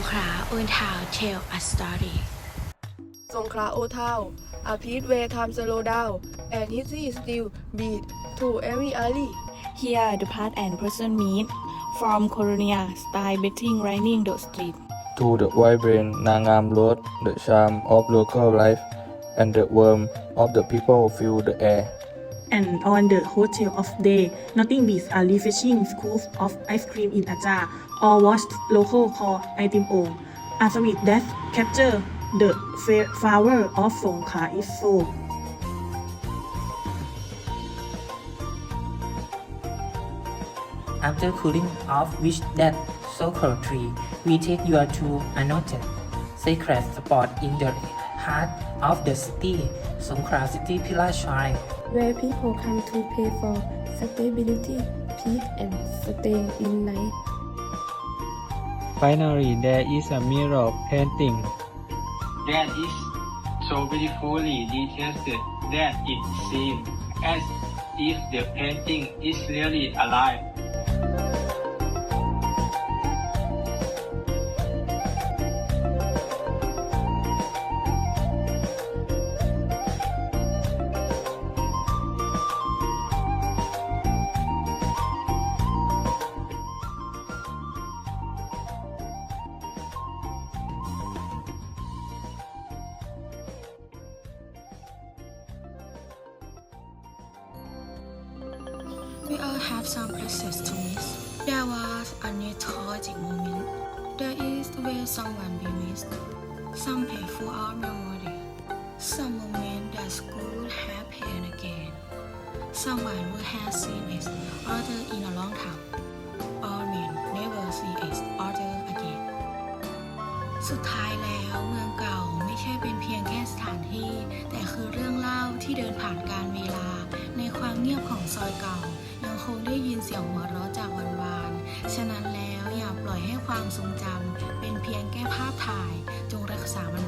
Songkla Utao tell a story. Songkla Utao, a pit where time slow down, and his still beat to every alley. Here the path and person meet, from Coronia style betting raining the street. To the vibrant Nangam road, the charm of local life, and the warmth of the people fill the air. And on the hotel of day, nothing beats a refreshing scoop of ice cream in a jar, or what local call item o. A sweet that capture the flower of Songkla is so. After cooling off with that circle tree, we take you to another sacred spot in the heart of the city, Songkla City Pillar Shrine. where people come to pay for stability, peace, and staying in life. Finally, there is a mirror painting that is so beautifully detailed that it seems as if the painting is really alive. We all have some places to miss. There was a nostalgic moment. There is where someone be missed. Some painful our memory. Some moment that could happen again. Someone who has seen it other in a long time. Or may never see it other again. สุดท้ายแล้วเมืองเก่าไม่ใช่เป็นเพียงแค่สถานที่ แต่คือเรื่องเล่าที่เดินผ่านการเวลา ในความเงียบของซอยเก่า ยังคงได้ยินเสียงหัวเราะจากวันวาน ฉะนั้นแล้วอย่าปล่อยให้ความทรงจำเป็นเพียงแค่ภาพถ่าย จงรักษามัน